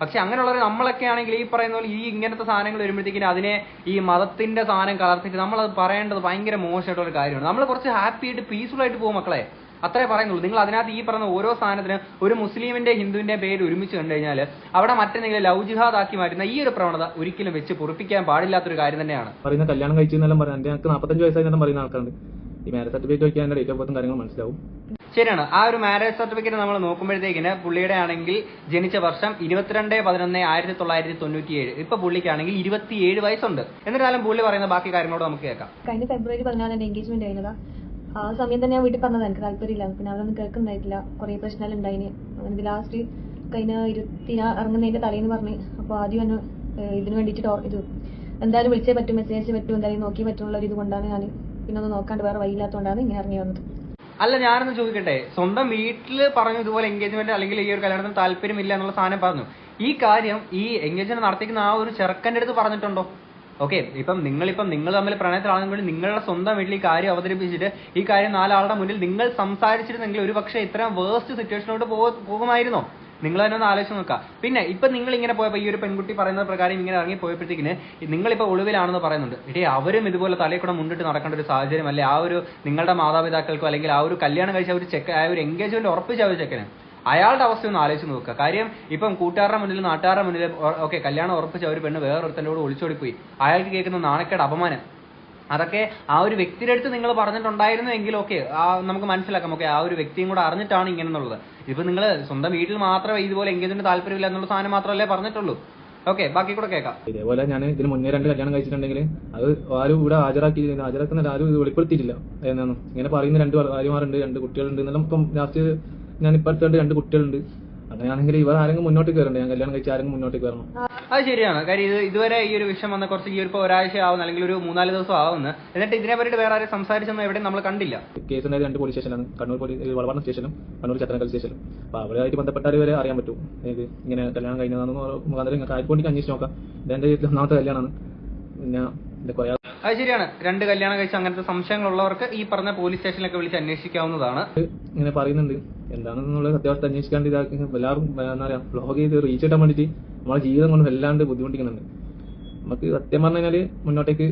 പക്ഷെ അങ്ങനെയുള്ളവർ നമ്മളൊക്കെ ആണെങ്കിൽ ഈ പറയുന്ന പോലെ ഈ ഇങ്ങനത്തെ സാധനങ്ങൾ വരുമ്പോഴത്തേക്കിനും അതിനെ ഈ മതത്തിന്റെ സാധനം കലർത്തിട്ട് അത് പറയേണ്ടത് ഭയങ്കര മോശമായിട്ടുള്ള ഒരു കാര്യമാണ്. നമ്മൾ കുറച്ച് ഹാപ്പി ആയിട്ട് പീസ്ഫുൾ ആയിട്ട് പോകും മക്കളെ. അത്രേ പറയുന്നുള്ളൂ. നിങ്ങൾ അതിനകത്ത് ഈ പറയുന്ന ഓരോ സാധനത്തിന് ഒരു മുസ്ലിമിന്റെ ഹിന്ദുവിന്റെ പേര് ഒരുമിച്ച് കണ്ടു കഴിഞ്ഞാൽ അവിടെ മറ്റെന്തെങ്കിലും ലവ് ജിഹാദ് ആക്കി മാറ്റുന്ന ഈ ഒരു പ്രവണത ഒരിക്കലും വെച്ച് പൊറിപ്പിക്കാൻ പാടില്ലാത്തൊരു കാര്യം തന്നെയാണ്. പറയുന്ന കല്യാണം കഴിച്ചു എന്നെല്ലാം പറയാം എന്റെ എനിക്ക് നാൽപ്പത്തഞ്ച് വയസ്സായി പറയുന്ന ആൾക്കാരുണ്ട്. ഈ മാരേജ് സർട്ടിഫിക്കറ്റ് വയ്ക്കാൻ ഡേറ്റ് ഓഫ് ബർത്തും കാര്യങ്ങൾ മനസ്സിലാവും. ശരിയാണ്. ആ ഒരു മാരേജ് സർട്ടിഫിക്കറ്റ് നമ്മൾ നോക്കുമ്പോഴത്തേക്കിന് പുള്ളിയുടെ ആണെങ്കിൽ ജനിച്ച വർഷം ഇരുപത്തിരണ്ട് പതിനൊന്ന് ആയിരത്തി തൊള്ളായിരത്തി തൊണ്ണൂറ്റി ഏഴ് ഇപ്പൊ പുള്ളിക്കാണെങ്കിൽ ഇരുപത്തിയേഴ് വയസ്സുണ്ട്. എന്നിട്ടാലും പുള്ളി പറയുന്ന ബാക്കി കാര്യങ്ങളോട് നമുക്ക് കേൾക്കാം. കഴിഞ്ഞ ഫെബ്രുവരി പതിനാലാണ് എൻഗേജ്മെന്റ് ആയിരുന്നതാ. ആ സമയം തന്നെ ഞാൻ വീട്ടിൽ പറഞ്ഞത് എനിക്ക് താല്പര്യമില്ല. പിന്നെ അവരൊന്നും കേൾക്കുന്നുണ്ടായിട്ടില്ല. കുറെ പ്രശ്നങ്ങൾ ഉണ്ടായിന്. അങ്ങനെ ലാസ്റ്റ് കഴിഞ്ഞ ഇരുപത്തി ഇറങ്ങുന്നതിന്റെ തലേന്ന് പറഞ്ഞ്. അപ്പോൾ ആദ്യം എന്നെ ഇതിനു ഇതിന് വേണ്ടിയിട്ട് ടോ- ഇത് എന്തായാലും വിളിച്ചേ പറ്റും മെസ്സേജ് പറ്റും എന്തായാലും നോക്കി പറ്റുള്ള ഒരു ഇത് കൊണ്ടാണ് ഞാൻ പിന്നെ നോക്കാണ്ട് വേറെ വഴിയില്ലാത്തതുകൊണ്ടാണ് ഇങ്ങനെ ഇറങ്ങി വന്നത്. അല്ല ഞാനൊന്ന് ചോദിക്കട്ടെ? സ്വന്തം വീട്ടിൽ പറഞ്ഞു ഇതുപോലെ എൻഗേജ്മെന്റ് അല്ലെങ്കിൽ ഈ ഒരു കല്യാണത്തിന് താല്പര്യമില്ല എന്നുള്ള സാധനം പറഞ്ഞു. ഈ കാര്യം ഈ എൻഗേജ്മെന്റ് നടത്തിക്കുന്ന ആ ഒരു ചെറുക്കന്റെ അടുത്ത് പറഞ്ഞിട്ടുണ്ടോ? ഓക്കെ ഇപ്പം നിങ്ങളിപ്പം നിങ്ങൾ തമ്മിൽ പ്രണയത്തിലാണെങ്കിൽ നിങ്ങളുടെ സ്വന്തം വീട്ടിൽ ഈ കാര്യം അവതരിപ്പിച്ചിട്ട് ഈ കാര്യം നാലാളുടെ മുന്നിൽ നിങ്ങൾ സംസാരിച്ചിരുന്നെങ്കിൽ ഒരു പക്ഷേ ഇത്രയും വേസ്റ്റ് സിറ്റുവേഷനോട്ട് പോകുമായിരുന്നോ? നിങ്ങൾ തന്നെ ഒന്ന് ആലോചിച്ച് നോക്കുക പിന്നെ ഇപ്പൊ നിങ്ങൾ ഇങ്ങനെ പോയപ്പോൾ ഈ ഒരു പെൺകുട്ടി പറയുന്ന പ്രകാരം ഇങ്ങനെ ഇറങ്ങി പോയപ്പോഴത്തേക്കിന് നിങ്ങളിപ്പോ ഒളിവിലാണെന്ന് പറയുന്നുണ്ട്. ഇടേ അവരും ഇതുപോലെ തലയിൽ മുന്നിട്ട് നടക്കേണ്ട ഒരു സാഹചര്യം അല്ലെ? ആ ഒരു നിങ്ങളുടെ മാതാപിതാക്കൾക്കോ അല്ലെങ്കിൽ ആ ഒരു കല്യാണം കഴിച്ച ഒരു ചെക്ക ആ ഒരു എൻഗേജ്മെന്റ് ഉറപ്പിച്ച ഒരു ചെക്കന് അയാളുടെ അവസ്ഥ ഒന്ന് ആലോചിച്ച് നോക്കുക. കാര്യം ഇപ്പം കൂട്ടുകാരുടെ മുന്നിൽ നാട്ടുകാരുടെ മുന്നിൽ ഓക്കെ കല്യാണം ഉറപ്പിച്ച ഒരു പെണ്ണ് വേറൊരുത്തന്റെ കൂടെ ഒളിച്ചോടിപ്പോയി. അയാൾക്ക് കേൾക്കുന്ന നാണക്കേട് അപമാനം. അതൊക്കെ ആ ഒരു വ്യക്തിയുടെ അടുത്ത് നിങ്ങൾ പറഞ്ഞിട്ടുണ്ടായിരുന്നു എങ്കിൽ ഓക്കെ നമുക്ക് മനസ്സിലാക്കാം. ഓക്കെ ആ ഒരു വ്യക്തിയും കൂടെ അറിഞ്ഞിട്ടാണ് ഇങ്ങനെ എന്നുള്ളത് ഇപ്പൊ നിങ്ങൾ സ്വന്തം വീട്ടിൽ മാത്രമേ ഇതുപോലെ എൻഗേജ്മെന്റ് താല്പര്യമില്ല എന്നുള്ള സാധനം മാത്രമല്ലേ പറഞ്ഞിട്ടുള്ളൂ. ഓക്കെ ബാക്കി കൂടെ കേൾക്കാം. ഇതേപോലെ ഞാൻ ഇതിന് മുന്നേ രണ്ട് കല്യാണം കഴിച്ചിട്ടുണ്ടെങ്കിൽ അത് ആരും ഇവിടെ ഹാജരാക്കി ഹാജരാക്കുന്ന ആരും വെളിപ്പെടുത്തിയിട്ടില്ല എന്നാണ്. ഇങ്ങനെ പറയുന്ന രണ്ട് ഭാര്യമാരുണ്ട് രണ്ട് കുട്ടികളുണ്ട്. എന്നെല്ലാം ഇപ്പം ലാസ്റ്റ് ഞാൻ ഇപ്പം അടുത്തുണ്ട് രണ്ട് കുട്ടികളുണ്ട്. അങ്ങനെയാണെങ്കിൽ ഇവർ ആരെങ്കിലും മുന്നോട്ട് കയറണ്ടേ? ഞാൻ കല്യാണം കഴിച്ച ആരെങ്കിലും മുന്നോട്ട് കയറണം. അത് ശരിയാണ്. കാര്യം ഇത് ഇതുവരെ ഈ ഒരു വിഷയം വന്ന കുറച്ച് ഈ ഒരു ഒരാഴ്ച ആവുന്നു അല്ലെങ്കിൽ ഒരു മൂന്നാൽ ദിവസം ആവുന്ന എന്നിട്ട് ഇതിനെ പറ്റി വേറെ ആരും സംസാരിച്ചൊന്നും എവിടെയും നമ്മൾ കണ്ടില്ല. കേസ് ഉണ്ടായത് രണ്ട് പോലീസ് സ്റ്റേഷനാണ് കണ്ണൂർ പോലീസ് വളവാണ് സ്റ്റേഷനും കണ്ണൂർ ചത്തനക്കൽ സ്റ്റേഷനും. അപ്പൊ അവരുമായിട്ട് ബന്ധപ്പെട്ടാൽ വരെ അറിയാൻ പറ്റും. ഇത് ഇങ്ങനെ കല്യാണം കഴിഞ്ഞതാണെന്ന് മുഖാന്തരം നിങ്ങൾക്ക് ആർക്കൊണ്ടിക്ക് അന്വേഷിച്ച് നോക്കാം. എന്റെ ജീവിതത്തിൽ ഒന്നാമത്തെ കല്യാണമാണ്. പിന്നെ അത് ശരിയാണ്. രണ്ട് കല്യാണം കഴിച്ച അങ്ങനത്തെ സംശയങ്ങളുള്ളവർക്ക് ഈ പറഞ്ഞ പോലീസ് സ്റ്റേഷനിലൊക്കെ വിളിച്ച് അന്വേഷിക്കാവുന്നതാണ്. ഇങ്ങനെ പറയുന്നുണ്ട്. എന്താണെന്നുള്ള സത്യാവസ്ഥ അന്വേഷിക്കാണ്ട് ഇതാക്കി. എല്ലാവരും എന്താ പറയാ ബ്ലോഗ് ചെയ്ത് റീച്ച് കിട്ടാൻ വേണ്ടിയിട്ട് നമ്മളെ ജീവിതം കൊണ്ട് വല്ലാണ്ട് ബുദ്ധിമുട്ടിക്കുന്നുണ്ട്. നമുക്ക് സത്യം പറഞ്ഞു കഴിഞ്ഞാൽ മുന്നോട്ടേക്ക്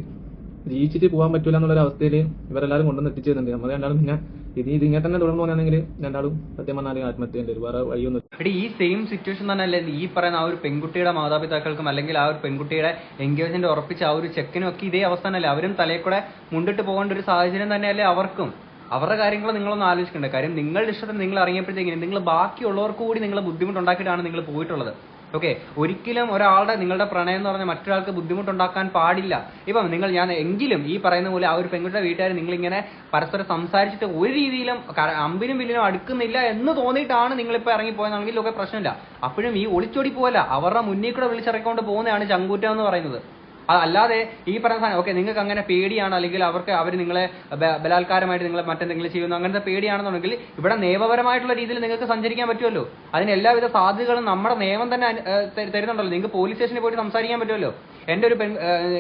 ജീവിച്ചിട്ട് പോകാൻ പറ്റൂല എന്നുള്ള അവസ്ഥയിൽ ഇവരെല്ലാവരും കൊണ്ടുവന്ന് എത്തിച്ചേരുന്നുണ്ട്. നമ്മൾ രണ്ടാളും പിന്നെ ഇത് ഇത് ഇങ്ങനെ തന്നെ തുടർന്ന് പോകുകയാണെങ്കിൽ രണ്ടാളും സത്യം പറഞ്ഞാൽ ആത്മഹത്യ വേറെ വഴിയൊന്നും എടി ഈ സെയിം സിറ്റുവേഷൻ തന്നെ അല്ലേ? ഈ പറയുന്ന ആ ഒരു പെൺകുട്ടിയുടെ മാതാപിതാക്കൾക്കും അല്ലെങ്കിൽ ആ ഒരു പെൺകുട്ടിയുടെ എൻഗേജ്മെന്റ് ഉറപ്പിച്ച ആ ഒരു ചെക്കിനും ഒക്കെ ഇതേ അവസ്ഥ തന്നെയല്ലേ? അവരും തലയിൽ മുണ്ടിട്ട് പോകേണ്ട ഒരു സാഹചര്യം തന്നെയല്ലേ അവർക്കും? അവരുടെ കാര്യങ്ങൾ നിങ്ങളൊന്ന് ആലോചിക്കേണ്ട? കാര്യം നിങ്ങളുടെ ഇഷ്ടത്തിന് നിങ്ങൾ ഇറങ്ങിയപ്പോഴത്തേക്കും നിങ്ങൾ ബാക്കിയുള്ളവർക്ക് കൂടി നിങ്ങൾ ബുദ്ധിമുട്ടുണ്ടാക്കിയിട്ടാണ് നിങ്ങൾ പോയിട്ടുള്ളത്. ഓക്കെ ഒരിക്കലും ഒരാളുടെ നിങ്ങളുടെ പ്രണയം എന്ന് പറഞ്ഞാൽ മറ്റൊരാൾക്ക് ബുദ്ധിമുട്ടുണ്ടാക്കാൻ പാടില്ല. ഇപ്പം നിങ്ങൾ ഞാൻ എങ്കിലും ഈ പറയുന്ന പോലെ ആ ഒരു പെൺകുട്ടിയുടെ വീട്ടുകാർ നിങ്ങളിങ്ങനെ പരസ്പരം സംസാരിച്ചിട്ട് ഒരു രീതിയിലും അമ്പിനും വില്ലിനും അടുക്കുന്നില്ല എന്ന് തോന്നിയിട്ടാണ് നിങ്ങളിപ്പോൾ ഇറങ്ങിപ്പോയെന്നാണെങ്കിൽ ഒക്കെ പ്രശ്നമില്ല. അപ്പോഴും ഈ ഒളിച്ചോടി പോവല്ല. അവരുടെ മുന്നിൽ കൂടെ വിളിച്ചിറക്കൊണ്ട് പോകുന്നതാണ് ചങ്കൂറ്റം എന്ന് പറയുന്നത്. അല്ലാതെ ഈ പറഞ്ഞ സാധനം ഓക്കെ നിങ്ങൾക്ക് അങ്ങനെ പേടിയാണ് അല്ലെങ്കിൽ അവർക്ക് അവർ നിങ്ങളെ ബലാത്കാരമായിട്ട് നിങ്ങളെ മറ്റെന്തെങ്കിലും ചെയ്യുന്നു അങ്ങനത്തെ പേടിയാണെന്നുണ്ടെങ്കിൽ ഇവിടെ നിയമപരമായിട്ടുള്ള രീതിയിൽ നിങ്ങൾക്ക് സഞ്ചരിക്കാൻ പറ്റുമല്ലോ. അതിന് എല്ലാവിധ സാധ്യതകളും നമ്മുടെ നിയമം തന്നെ തരുന്നുണ്ടല്ലോ. നിങ്ങൾക്ക് പോലീസ് സ്റ്റേഷനിൽ പോയിട്ട് സംസാരിക്കാൻ പറ്റുമല്ലോ. എന്റെ ഒരു പെൺ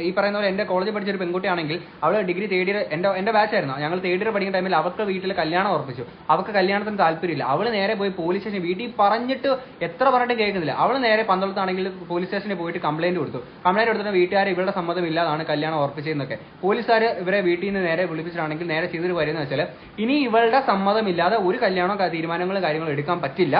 ഈ പറയുന്ന പോലെ എന്റെ കോളേജിൽ പഠിച്ച ഒരു പെൺകുട്ടിയാണെങ്കിൽ അവൾ ഡിഗ്രി തേർഡ് ഇയർ എന്റെ എന്റെ ബാച്ച് ആയിരുന്നു. ഞങ്ങൾ ഇയർ പഠിക്കുന്ന ടൈമിൽ അവർക്ക് വീട്ടിൽ കല്യാണം ഉറപ്പിച്ചു. അവർക്ക് കല്യാണത്തിന് താല്പര്യമില്ല. അവൾ നേരെ പോയി പോലീസ് സ്റ്റേഷൻ വീട്ടിൽ പറഞ്ഞിട്ട് എത്ര പറഞ്ഞിട്ടും കേൾക്കുന്നില്ല. അവൾ നേരെ പന്തളത്താണെങ്കിൽ പോലീസ് സ്റ്റേഷനിൽ പോയിട്ട് കംപ്ലൈന്റ് കൊടുത്തു. കംപ്ലൈന്റ് കൊടുത്തിട്ട് വീട്ടുകാർ ഇവരുടെ സമ്മതം ഇല്ലാതാണ് കല്യാണം ഉറപ്പിച്ചതെന്നൊക്കെ പോലീസുകാർ ഇവരെ വീട്ടിൽ നിന്ന് നേരെ വിളിപ്പിച്ചിട്ടാണെങ്കിൽ നേരെ ചെയ്തൊരു എന്ന് വെച്ചാൽ ഇനി ഇവളുടെ സമ്മതമില്ലാതെ ഒരു കല്യാണോ ക- തീരുമാനങ്ങളും കാര്യങ്ങളും എടുക്കാൻ പറ്റില്ല.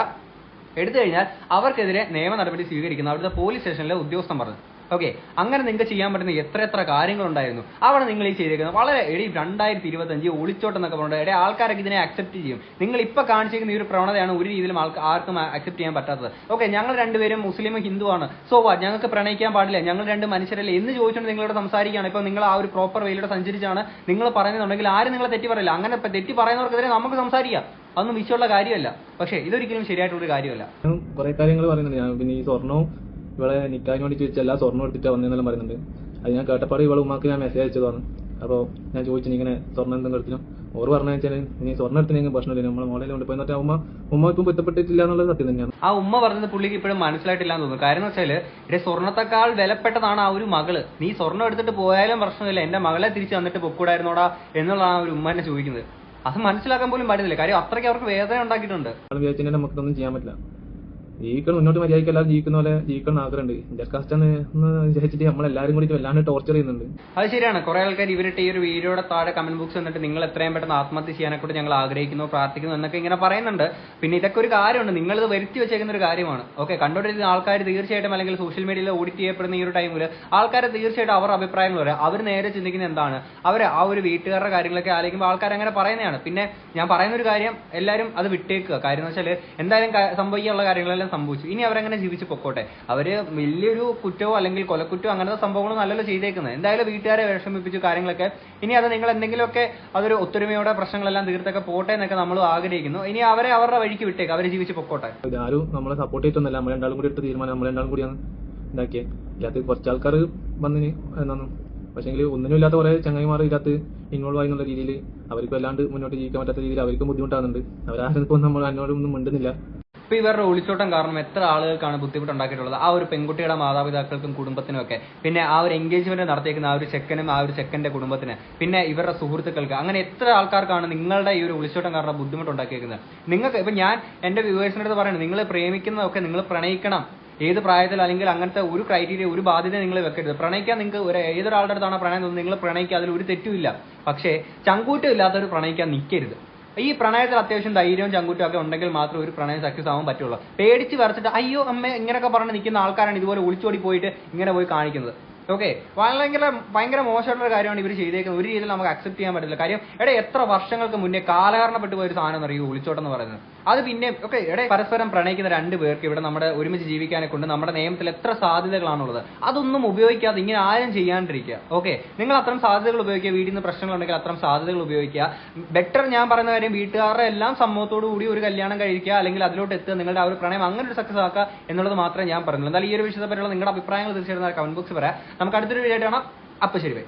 എടുത്തു കഴിഞ്ഞാൽ അവർക്കെതിരെ നിയമ നടപടി സ്വീകരിക്കുന്ന. അവിടുത്തെ പോലീസ് സ്റ്റേഷനിലെ ഉദ്യോഗസ്ഥൻ പറഞ്ഞു. ഓക്കെ അങ്ങനെ നിങ്ങൾക്ക് ചെയ്യാൻ പറ്റുന്ന എത്ര എത്ര കാര്യങ്ങളുണ്ടായിരുന്നു. അവിടെ നിങ്ങൾ ഈ ചെയ്തേക്കുന്നത് വളരെ എടി രണ്ടായിരത്തി ഇരുപത്തി അഞ്ച് ഒളിച്ചോട്ടെന്നൊക്കെ പറഞ്ഞിട്ട് എടേ ആൾക്കാരൊക്കെ ഇതിനെ അക്സെപ്റ്റ് ചെയ്യും. നിങ്ങൾ ഇപ്പൊ കാണിച്ചിരിക്കുന്ന ഈ ഒരു പ്രവണതയാണ് ഒരു രീതിയിലും ആർക്കും അക്സെപ്റ്റ് ചെയ്യാൻ പറ്റാത്തത്. ഓക്കെ ഞങ്ങൾ രണ്ടുപേരും മുസ്ലിമും ഹിന്ദുവാണ് സോ ഞങ്ങൾക്ക് പ്രണയിക്കാൻ പാടില്ല. ഞങ്ങൾ രണ്ട് മനുഷ്യരല്ലേ. എന്ന് ചോദിച്ചുകൊണ്ട് നിങ്ങളോട് സംസാരിക്കുകയാണ്. ഇപ്പൊ നിങ്ങൾ ആ ഒരു പ്രോപ്പർ വേയിലൂടെ സഞ്ചരിച്ചാണ് നിങ്ങൾ പറയുന്നുണ്ടെങ്കിൽ ആരും നിങ്ങളെ തെറ്റി പറയില്ല അങ്ങനെ തെറ്റി പറയുന്നവർക്കെതിരെ നമുക്ക് സംസാരിക്കാം. അതൊന്നും വിശ്വമുള്ള കാര്യമല്ല. പക്ഷേ ഇതൊരിക്കലും ശരിയായിട്ടുള്ള ഒരു കാര്യമല്ല. കുറെ കാര്യങ്ങൾ പറയുന്നുണ്ട്. ഞാൻ പിന്നെ ഈ സ്വർണവും ഇവളെ നിക്കാഹിന് വേണ്ടി ചോദിച്ച എല്ലാ സ്വർണം എടുത്തിട്ടാണ് വന്നതെന്നെല്ലാം പറയുന്നുണ്ട്. അത് ഞാൻ കേട്ടപ്പാട് ഇവളെ ഉമ്മാക്ക് ഞാൻ മെസ്സേജ് അയച്ചതാണ്. അപ്പോൾ ഞാൻ ചോദിച്ചു ഇങ്ങനെ സ്വർണം എന്തെങ്കിലും എടുത്തിനും? ഓർ പറഞ്ഞു വെച്ചാൽ ഇനി സ്വർണം എടുത്തിനെങ്കിലും പ്രശ്നമില്ല. നമ്മൾ മോളിൽ കൊണ്ട് പോയി. ഉമ്മ ഉമ്മ ഇപ്പം പൊരുത്തപ്പെട്ടിട്ടില്ല എന്നുള്ളത് സത്യം തന്നെയാണ്. ആ ഉമ്മ പറഞ്ഞത് പുള്ളിക്ക് ഇപ്പോഴും മനസ്സിലായിട്ടില്ല എന്ന് തോന്നുന്നു. കാര്യം എന്ന് വെച്ചാൽ ഇവിടെ സ്വർണത്തെക്കാൾ വിലപ്പെട്ടതാണ് ആ ഒരു മകൾ. നീ സ്വർണം എടുത്തിട്ട് പോയാലും പ്രശ്നമില്ല. എന്റെ മകളെ തിരിച്ചു വന്നിട്ട് പൊക്കൂടായിരുന്നോടാ എന്നുള്ളതാണ് ആ ഒരു ഉമ്മ എന്നെ ചോദിക്കുന്നത്. അത് മനസ്സിലാക്കാൻ പോലും പറ്റുന്നില്ല കാര്യം അത്രയ്ക്ക് അവർക്ക് വേദന ഉണ്ടാക്കിയിട്ടുണ്ട്. നമുക്കൊന്നും ചെയ്യാൻ പറ്റില്ല. ജീവിക്കണം മുന്നോട്ട് മര്യാദയ്ക്ക് എല്ലാവരും ജീവിക്കുന്ന പോലെ ജീവിക്കണം ആഗ്രഹമുണ്ട്. ഇന്ത്യ കാസ്റ്റ് എന്ന് വിചാരിച്ചിട്ട് നമ്മൾ എല്ലാവരും കൂടി വല്ലാണ്ട് ടോർച്ചർ ചെയ്യുന്നുണ്ട്. അത് ശരിയാണ്. കുറെ ആൾക്കാർ ഇവരുടെ ഈ ഒരു വീഡിയോയുടെ താഴെ കമന്റ് ബോക്സ് വന്നിട്ട് നിങ്ങൾ എത്രയും പെട്ടെന്ന് ആത്മഹത്യ ചെയ്യാനൊക്കെ ഞങ്ങൾ ആഗ്രഹിക്കുന്നു പ്രാർത്ഥിക്കുന്നു എന്നൊക്കെ ഇങ്ങനെ പറയുന്നുണ്ട്. പിന്നെ ഇതൊക്കെ ഒരു കാര്യമുണ്ട്. നിങ്ങൾ ഇത് വരുത്തി വെച്ചേക്കുന്ന ഒരു കാര്യമാണ്. ഓക്കെ കണ്ടുകൊണ്ടിരുന്ന ആൾക്കാർ തീർച്ചയായിട്ടും അല്ലെങ്കിൽ സോഷ്യൽ മീഡിയയിൽ ഓഡിറ്റ് ചെയ്യപ്പെടുന്ന ഈ ഒരു ടൈമിൽ ആൾക്കാർ തീർച്ചയായിട്ടും അവരുടെ അഭിപ്രായങ്ങൾ പറയാം. അവർ നേരെ ചിന്തിക്കുന്ന എന്താണ്? അവർ ആ ഒരു വീട്ടുകാരുടെ കാര്യങ്ങളൊക്കെ ആലോചിക്കുമ്പോൾ ആൾക്കാർ അങ്ങനെ പറയുന്നതാണ്. പിന്നെ ഞാൻ പറയുന്ന ഒരു കാര്യം എല്ലാവരും അത് വിട്ടേക്കുക. കാര്യം എന്ന് വെച്ചാൽ എന്തായാലും സംഭവിക്കാനുള്ള കാര്യങ്ങളെല്ലാം സംഭവിച്ചു. ഇനി അവരങ്ങനെ ജീവിച്ച് പൊക്കോട്ടെ. അവർ വലിയൊരു കുറ്റവോ അല്ലെങ്കിൽ കൊലക്കുറ്റമോ അങ്ങനത്തെ സംഭവങ്ങളൊന്നും നല്ലല്ലോ ചെയ്തേക്കുന്നത്. എന്തായാലും വീട്ടുകാരെ വിഷമിപ്പിച്ചു കാര്യങ്ങളൊക്കെ. ഇനി അത് നിങ്ങൾ എന്തെങ്കിലുമൊക്കെ അതൊരു ഒത്തൊരുമയോടെ പ്രശ്നങ്ങളെല്ലാം തീർത്തൊക്കെ പോട്ടെ എന്നൊക്കെ നമ്മൾ ആഗ്രഹിക്കുന്നു. ഇനി അവരെ അവരുടെ വഴിക്ക് വിട്ടേക്ക്. അവർ ജീവിച്ച് പൊക്കോട്ടെ. ആരും നമ്മളെ സപ്പോർട്ട് ചെയ്തിട്ടൊന്നല്ല നമ്മൾ രണ്ടാളും കൂടി എടുത്ത തീരുമാനം നമ്മൾ രണ്ടാളും കൂടിയാണ് ഇതാക്കിയത് ഇല്ലാത്ത കുറച്ച് ആൾക്കാർ വന്നിന് എന്നാണ്. പക്ഷേങ്കിൽ ഒന്നിനും ഇല്ലാത്ത കുറെ ചങ്ങായിമാർ ഇതിനകത്ത് ഇൻവോൾവ് ആയി എന്നുള്ള രീതിയിൽ അവർക്ക് അല്ലാണ്ട് മുന്നോട്ട് ജീവിക്കാൻ പറ്റാത്ത രീതിയിൽ അവർക്കും ബുദ്ധിമുട്ടാകുന്നുണ്ട്. അവരാരും ഇപ്പോൾ നമ്മൾ അന്നോടൊന്നും മിണ്ടുന്നില്ല. ഇപ്പൊ ഇവരുടെ ഒളിച്ചോട്ടം കാരണം എത്ര ആളുകൾക്കാണ് ബുദ്ധിമുട്ടുണ്ടാക്കിയിട്ടുള്ളത്? ആ ഒരു പെൺകുട്ടിയുടെ മാതാപിതാക്കൾക്കും കുടുംബത്തിനും ഒക്കെ. പിന്നെ ആ ഒരു എൻഗേജ്മെന്റ് നടത്തിയേക്കുന്ന ആ ഒരു ചെക്കനും ആ ഒരു ചെക്കന്റെ കുടുംബത്തിന്. പിന്നെ ഇവരുടെ സുഹൃത്തുക്കൾക്ക്. അങ്ങനെ എത്ര ആൾക്കാർക്കാണ് നിങ്ങളുടെ ഈ ഒരു ഒളിച്ചോട്ടം കാരണം ബുദ്ധിമുട്ടുണ്ടാക്കിയേക്കുന്നത്? നിങ്ങൾക്ക് ഇപ്പൊ ഞാൻ എന്റെ വ്യൂവേഴ്സിന്റെ അടുത്ത് പറയുന്നത് നിങ്ങൾ പ്രേമിക്കുന്നതൊക്കെ നിങ്ങൾ പ്രണയിക്കണം. ഏത് പ്രായത്തിൽ അല്ലെങ്കിൽ അങ്ങനത്തെ ഒരു ക്രൈറ്റീരിയ ഒരു ബാധ്യത നിങ്ങൾ വെക്കരുത്. പ്രണയിക്കാൻ നിങ്ങൾക്ക് ഒരു ഏതൊരാളുടെ അടുത്താണ് പ്രണയം തോന്നുന്നത്? നിങ്ങൾ പ്രണയിക്കുക. അതിൽ ഒരു തെറ്റുമില്ല പക്ഷേ ചങ്കൂറ്റം ഇല്ലാത്തവർ പ്രണയിക്കാൻ നിൽക്കരുത്. ഈ പ്രണയത്തിൽ അത്യാവശ്യം ധൈര്യവും ചങ്കൂറ്റും ഒക്കെ ഉണ്ടെങ്കിൽ മാത്രമേ ഒരു പ്രണയം സക്സസ് ആവാൻ പറ്റുള്ളൂ. പേടിച്ച് വരച്ചിട്ട് അയ്യോ അമ്മ ഇങ്ങനെയൊക്കെ പറഞ്ഞ് നിൽക്കുന്ന ആൾക്കാരാണ് ഇതുപോലെ ഒളിച്ചോടി പോയിട്ട് ഇങ്ങനെ പോയി കാണിക്കുന്നത്. ഓക്കെ ഭയങ്കര ഭയങ്കര മോശമായിട്ടുള്ള ഒരു കാര്യമാണ് ഇവർ ചെയ്തേക്കുന്നത്. ഒരു രീതിയിൽ നമുക്ക് അക്സെപ്റ്റ് ചെയ്യാൻ പറ്റില്ല കാര്യം എടേ എത്ര വർഷങ്ങൾക്ക് മുന്നേ കാലഹരണപ്പെട്ടു പോയ ഒരു സാധനം അറിയൂ? ഒളിച്ചോട്ടം എന്ന് പറയുന്നത്. അത് പിന്നെ ഓക്കെ എടേ പരസ്പരം പ്രണയിക്കുന്ന രണ്ട് പേർക്ക് ഇവിടെ നമ്മുടെ ഒരുമിച്ച് ജീവിക്കാനെ കൊണ്ട് നമ്മുടെ നിയമത്തിൽ എത്ര സാധ്യതകളാണുള്ളത്? അതൊന്നും ഉപയോഗിക്കാതെ ഇങ്ങനെ ആരും ചെയ്യാണ്ടിരിക്കുക. ഓക്കെ നിങ്ങൾ അത്തരം സാധ്യതകൾ ഉപയോഗിക്കുക. വീട്ടിൽ നിന്ന് പ്രശ്നങ്ങളുണ്ടെങ്കിൽ അത്തരം സാധ്യതകൾ ഉപയോഗിക്കുക. ബെറ്റർ ഞാൻ പറയുന്ന കാര്യം വീട്ടുകാരുടെ എല്ലാം സമ്മതത്തോടു കൂടി ഒരു കല്യാണം കഴിക്കുക. അല്ലെങ്കിൽ അതിലോട്ട് എത്തുക. നിങ്ങളുടെ ആ ഒരു പ്രണയം അങ്ങനെ ഒരു സക്സസ് ആക്കുക എന്നുള്ളത് മാത്രമേ ഞാൻ പറഞ്ഞുള്ളൂ. എന്നാൽ ഈ ഒരു വിഷയത്തെ പറ്റിയുള്ള നിങ്ങളുടെ അഭിപ്രായങ്ങൾ തീർച്ചയായിട്ടും കമന്റ് ബോക്സ് പറയാം. നമുക്ക് അടുത്തൊരു വീഡിയോ ആയിട്ട് കാണാം. അപ്പൊ ശരി ബൈ